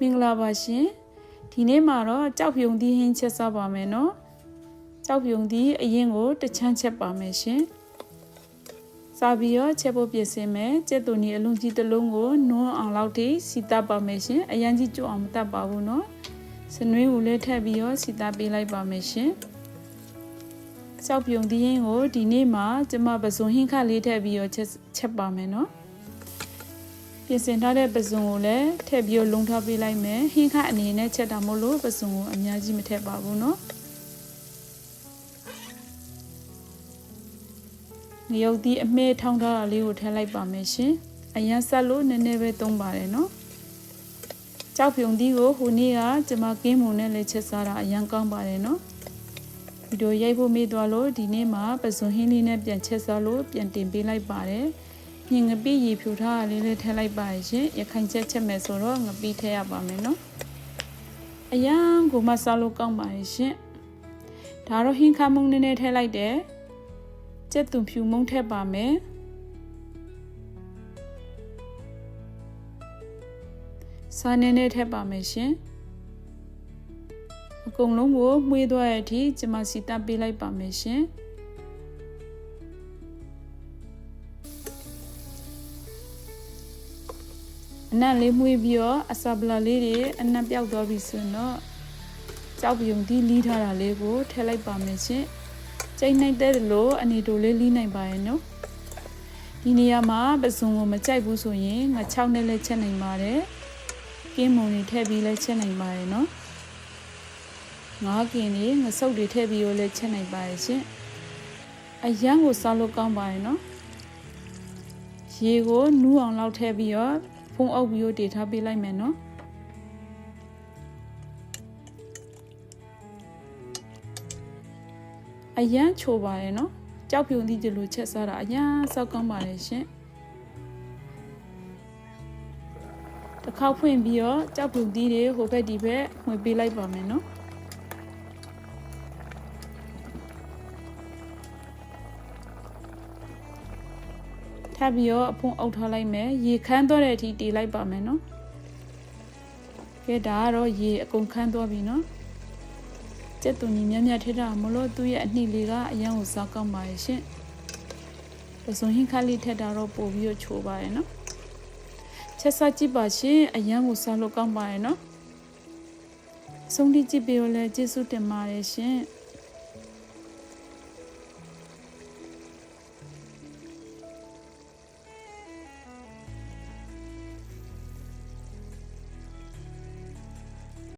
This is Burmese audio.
မင်္ဂလာပါရှင်ဒီနေ့မှာတော့ကြောက်ပြုံသီးဟင်းချက်စားပါမယ်နော်ကြောက်ပြုံသီးအရင်ကိုတစ်ချမ်းချက်ပါမယ်ရှင်စားပြီးတော့ချက်ဖို့ပြင်ဆင်မယ်ကျက်သွန်ဒီအလုံးကြီးတစ်လုံးကိုနွန်းအောင်လောက်ထိစီတပ်ပါမယ်ရှင်အရင်ကြီးကြွအောင်မတတ်ပါဘူးနော်စနွေးကိုလည်းထည့်ပြီးတော့စီတပ်ပေးလိုက်ပါမယ်ရှင်ကြောက်ပြုံသီးဟင်းကိုဒီနေ့မှာကျမပစုံဟင်းခလေးထည့်ပြီးတော့ချက်ချက်ပါမယ်နော် ပြင်ဆင်ထားတဲ့ပစုံကိုလည်းထည့်ပြီးလုံထားပေးလိုက်မယ်ဟင်းခအနေနဲ့ချက်တာမို့လို့ပစုံကိုအများကြီးမထည့်ပါဘူးเนาะငရုတ်သီးအမဲထောင်းထားတာလေးကိုထည့်လိုက်ပါမယ်ရှင်အရန်ဆက်လို့နည်းနည်းပဲသုံးပါတယ်เนาะကြောက်ပြုံသီးကိုဟိုနေ့ကကျွန်မကင်းမုံနဲ့လည်းချက်စားတာအရန်ကောင်းပါတယ်เนาะဗီဒီယိုရိုက်ဖို့မေ့သွားလို့ဒီနေ့မှာပစုံဟင်းလေးနဲ့ပြန်ချက်စားလို့ပြန်တင်ပေးလိုက်ပါတယ် ညငပိရေဖြူထားတာလေးလေးထည့်လိုက်ပါရှင်ရခိုင်ချက်ချက်မယ်ဆိုတော့ငပိထည့်ရပါမယ်နော်အရန်ကိုမစားလို့ကောင်းပါရဲ့ရှင်ဒါတော့ဟင်းခါမုံနည်းနည်းထည့်လိုက်တယ်ကြက်သွန်ဖြူမုံထည့်ပါမယ်စားနည်းနည်းထည့်ပါမယ်ရှင်အကုန်လုံးကိုမှွေးသွားတဲ့အထိကျွန်မစီတပ်ပေးလိုက်ပါမယ်ရှင် အနံ့လေးမှုေးပြီးတော့အစာပလာလေးတွေအနံ့ပြောက်သွားပြီဆိုရင်တော့ကြောက်ပြုံဒီလီးထားတာလေးကိုထည့်လိုက်ပါမယ်ရှင်။ကျိတ်နိုင်တဲ့လို့အနေတို့လေးလီးနိုင်ပါရဲ့နော်။ဒီနေရာမှာပစုံကိုမကြိုက်ဘူးဆိုရင်ငါ6နဲ့လည်းချက်နိုင်ပါတယ်။ကင်းမုံတွေထည့်ပြီးလည်းချက်နိုင်ပါရဲ့နော်။ငါးကင်တွေငဆုပ်တွေထည့်ပြီးတော့လည်းချက်နိုင်ပါရဲ့ရှင်။အရန်ကိုစားလို့ကောင်းပါရဲ့နော်။ရေကိုနူးအောင်လောက်ထည့်ပြီးတော့ ဖုံးအုပ်ပြီးတော့တေထားပေးလိုက်မယ်နော်အရန်ချိုပါတယ်နော်ကြောက်ပြုံသီးဒီလိုချက်စားတာအရန်စောက်ကောင်းပါတယ်ရှင်တစ်ခေါက်ဖွင့်ပြီးတော့ကြောက်ပြုံသီးတွေဟိုဘက်ဒီဘက်ဝင်ပေးလိုက်ပါမယ်နော် ထပ်ပြီးတော့အဖုံးအုပ်ထားလိုက်မယ်ရေခမ်းသွားတဲ့အထိတီးလိုက်ပါမယ်နော်ကဲဒါကတော့ရေအကုန်ခမ်းသွားပြီနော်ကျက်သွန်ကြီးမြတ်မြတ်ထည့်တာမလို့သူ့ရဲ့အနှိလေးကအရန်ကိုစားကောင်းပါရဲ့ရှင်ပစုံဟင်းခါလေးထည့်တာတော့ပို့ပြီးတော့ချိုးပါရဲ့နော်ချက်စားကြည့်ပါရှင်အရန်ကိုစားလို့ကောင်းပါရဲ့နော်ဆုံးထိကြည့်ပြီးတော့လည်းကျေးဇူးတင်ပါတယ်ရှင်